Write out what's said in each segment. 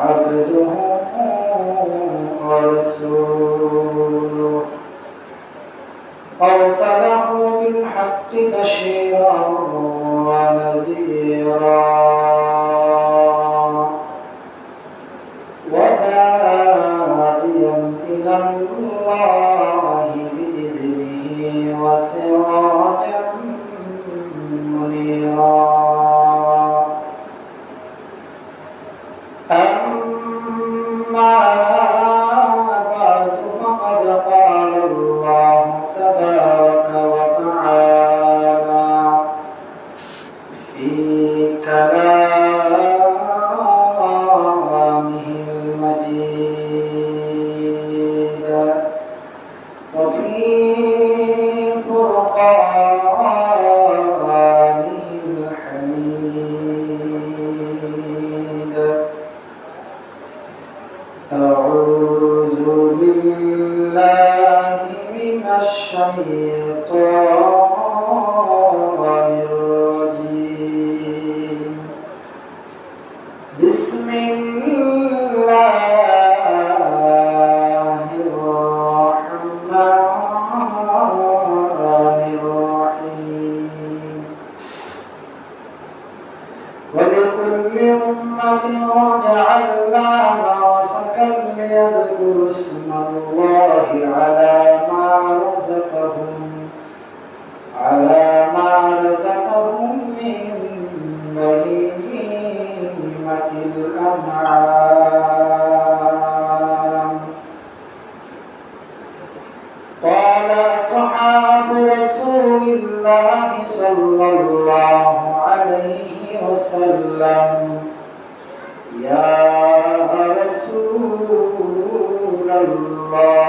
عبده ورسوله. أرسله بالحق بشيرا ونذيرا. بالله من الشيطان الرجيم بسم الله الرحمن الرحيم. ولكل أمة جعلنا منسكا ليذكروا اسم الله على ما رزقهم على ما رزقهم من بهيمة الأنعام. قال أصحاب رسول الله صلى الله عليه وسلم يا رسول الله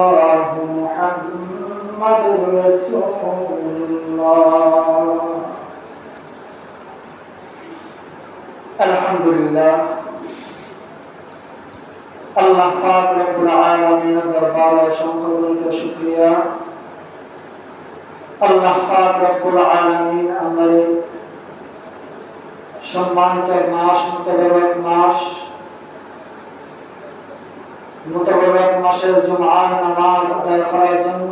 الله محمد رسول الله الحمد لله আল্লাহ পাক রব্বুল আলামিনের দরবারে সংকলিত শুকরিয়া আল্লাহ পাক রব্বুল আলামিন আমাদের সম্মানিত মাস মুতবারক মাস মুতবারক মাসের জুমআর নামাজ আদায় করার জন্য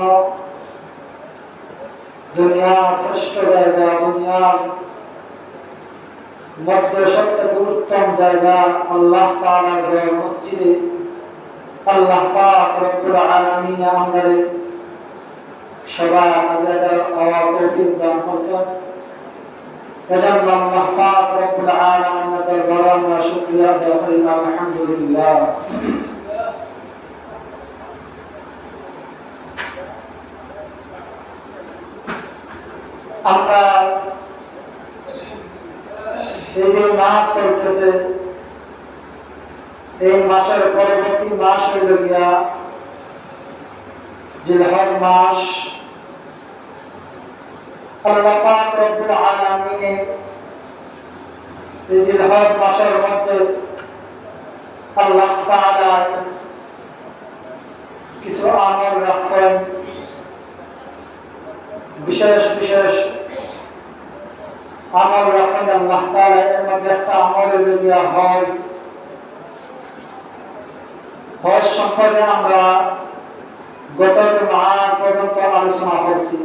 দুনিয়া শ্রেষ্ঠ জায়গা দুনিয়ার মধ্যে সবথেকে উত্তম জায়গা আল্লাহ তাআলার ঘর মসজিদে আল্লাহ পাক রব্বুল আলামিন আমাদের সবার আগে আওয়া তৌফিক দান করছেন এজন্য আল্লাহ পাক রব্বুল আলামিনের দরবারে আমরা শুকরিয়া আদায় করি আলহামদুলিল্লাহ আমরা, এই যে মাস চলতেছে, এই মাসের পরবর্তী মাস হইল গিয়া জিলহজ মাস। আল্লাহ পাক রব্বুল আলামিনে এই জিলহজ মাসের মধ্যে আল্লাহ তাআলা কিছু আমল রাখছেন। বিশেষ বিশেষ আমল রাখেন আল্লাহ এর মধ্যে একটা আমল হইল গিয়া হজ সম্পর্কে আমরা গত পর্যন্ত আলোচনা করছি।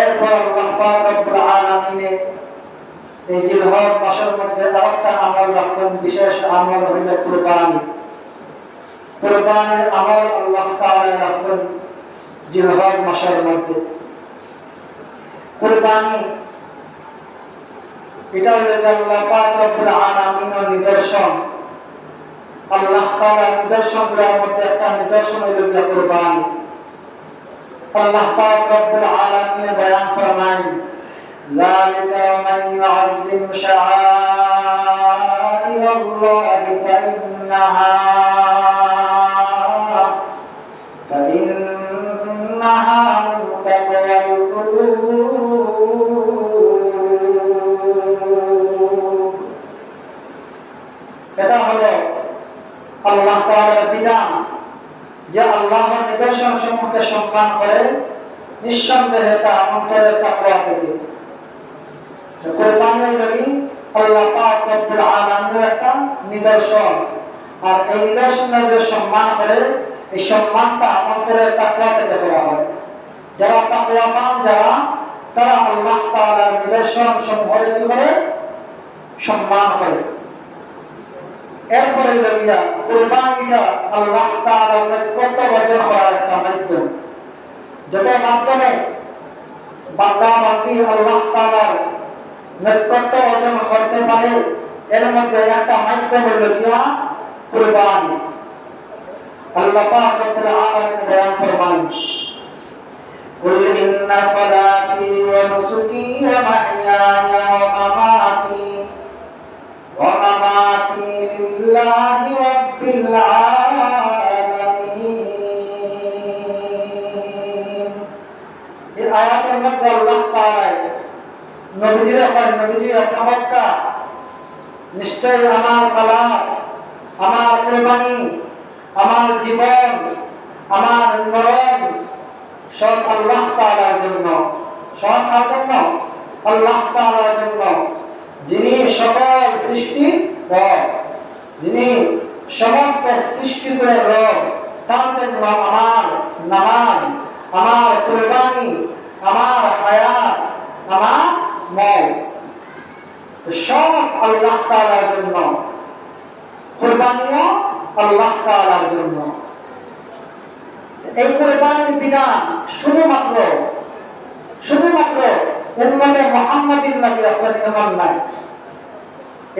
এরপর আলামিনে এই মাসের মধ্যে আরেকটা আমল বিশেষ আমল হইল কুরবানি। কুরবানির আমল আল্লাহ জিলহজ মাসের মধ্যে। কোরবানি, এটা হলো আল্লাহ পাক রব্বুল আলামিনের নিদর্শন। আল্লাহ তাআলার নিদর্শনগুলোর মধ্যে একটা নিদর্শন হলো গিয়া কোরবানি। আল্লাহ পাক রব্বুল আলামিন বয়ান ফরমায় যালিকা মান ইউআযযিম শাআইরাল্লাহি ফাইন্নাহা। অন্তরের তাকওয়া থেকে কোরবানির নবী আল্লাহ পাক রব্বুল আলামিনের একটা নিদর্শন। আর এই নিদর্শনের যে সম্মান করে, এই সম্মানটা অন্তরের তাকওয়া থেকে করা হয়। যারা তাকওয়াবান যারা, তারা আল্লাহ তাআলার নিদর্শন সমূহের কি করে? সম্মান করে। এরপরে লইয়া কোরবানিটা আল্লাহ তাআলার নৈকট্য অর্জন করার একটা মাধ্যম। যেটা মাধ্যমে বান্দা বান্দি আল্লাহ তাআলার নৈকট্য অর্জন করতে পারে এর মধ্যে একটা মাধ্যম হইল গিয়া কোরবানি আল্লাহ পাক রব্বুল আলামিন বয়ান ফরমান قل إن صلاتي ونسكي ومحياي ومماتي ومماتي لله رب العالمين আয়াতের মধ্যে আল্লাহ তাআলা নবীজির এখন নবীজি আপনার নিশ্চয় আমার সালাত, আমার কুরবানি, আমার জীবন, আমার মরণ সব আল্লাহ তাআলার জন্য, সব কার জন্য আল্লাহ তাআলার জন্য। যিনি সকল সৃষ্টি রব, যিনি সমস্ত সৃষ্টি করে রব, তার জন্য আমার নামাজ, আমার কুরবানি আমার হায়াত আমার মল সব আল্লাহ তাআলার জন্য। কুরবানিও আল্লাহ তাআলার জন্য। এই কুরবানির বিধান শুধুমাত্র শুধুমাত্র উম্মতে মুহাম্মাদিন নবী রাসূল এমন নাই।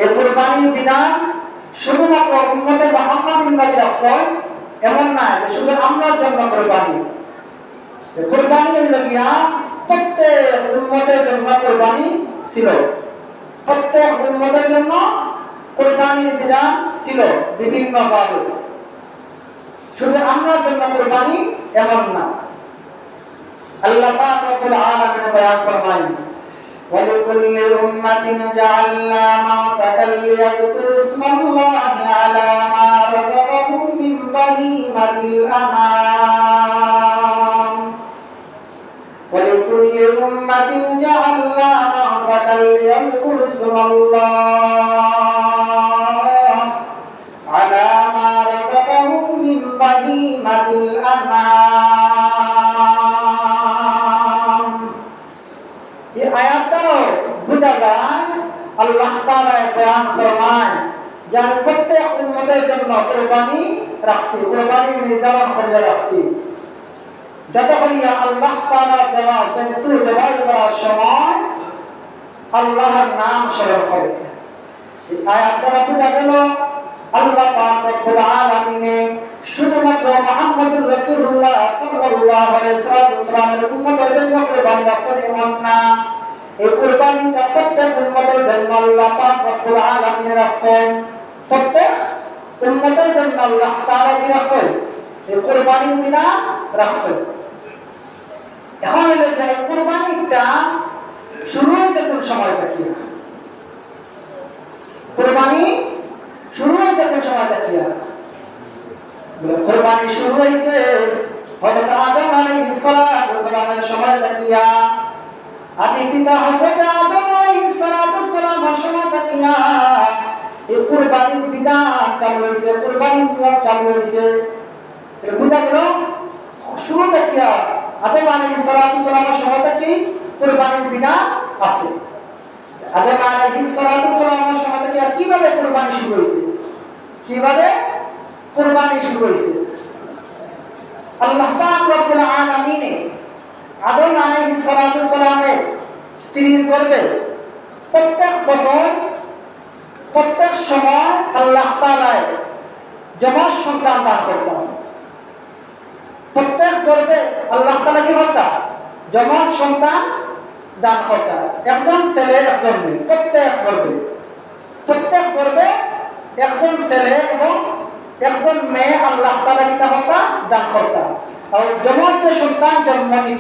এই কুরবানির বিধান শুধুমাত্র উম্মতে মুহাম্মাদিন নবী রাসূল এমন না যে শুধু আমরার জন্য কুরবানি। কুরবানি হইল গিয়া প্রত্যেক উম্মতের জন্য কুরবানি ছিল। প্রত্যেক উম্মতের জন্য কুরবানির বিধান ছিল বিভিন্ন ভাবে শুধু আমরা জন্য কোরবানি এমন না আল্লাহ পাক রব্বুল আলামিন বয়ান ফরমান ولكل أمة جعلنا منسكا ليذكروا اسم الله على ما رزقهم من بهيمة الأنعام ولكل أمة جعلنا منسكا ليذكروا اسم الله على ما رزقهم من بهيمة الأنعام এই আয়াত দ্বারাও বোঝা যায় আল্লাহ তাআলা বয়ান ফরমান যে আমি প্রত্যেক উম্মতের জন্য কোরবানি রাখছি কোরবানি নির্ধারণ করে রাখছি যতক্ষণ ইয়া আল্লাহ তাআলা দেওয়া জন্তু জবাই করার সময় আল্লাহর নাম স্মরণ করে। আয়াত দ্বারা বোঝা গেল, আল্লাহ পাক রব্বুল আলামিনে শুধুমাত্র মুহাম্মদুর রাসূলুল্লাহ সাল্লাল্লাহু আলাইহি ওয়াসাল্লামের উম্মতের জন্য কুরবানি এমন না, এই কুরবানিটা প্রত্যেক উম্মতের জন্য আল্লাহ পাক রব্বুল আলামিনে রাখছেন প্রত্যেক উম্মতের জন্য আল্লাহ তাআলা রাখছেন এই কুরবানির বিধান রাখছেন এখন হইল এই কুরবানিটা শুরু হয়েছে কোন সময় থেকে কোরবানি শুরু হয়েছে কোন সময় দেখিয়া কোরবানি শুরু হয়েছে হযরত আদম আলাইহিস সালাতু সালামের সময় দেখিয়া আদি পিতা হযরত আদম আলাইহিস সালাতু সালামের সময় দেখিয়া এই কোরবানির বিধান চালু হয়েছে, কোরবানির নিয়ম চালু হয়েছে। বুঝা গেল শুরু দেখিয়া আদম আলাইহিস সালাতু সালামের সময় থেকে কোরবানির বিধান আছে। আদম আলাইহিস সালাতু সালামের সময় থেকে আর কীভাবে কুরবানি শুরু হয়েছে? কীভাবে কুরবানি শুরু হয়েছে? আল্লাহ পাক রব্বুল আলামিনে আদম আলাইহিস সালাতু সালামের স্ত্রীর গর্ভে প্রত্যেক বছর, প্রত্যেক সময় আল্লাহ তাআলা জমার সন্তান দান করতেন। প্রত্যেক গর্ভে আল্লাহ তালা কি করতেন জমা সন্তান দান করতেন একজন ছেলে, একজন মেয়ে, প্রত্যেক গর্বে প্রত্যেক গর্বে একজন ছেলে এবং একজন মেয়ে আল্লাহ তালা কিতা হতা দান করতাম আর জমা যে সন্তান জন্ম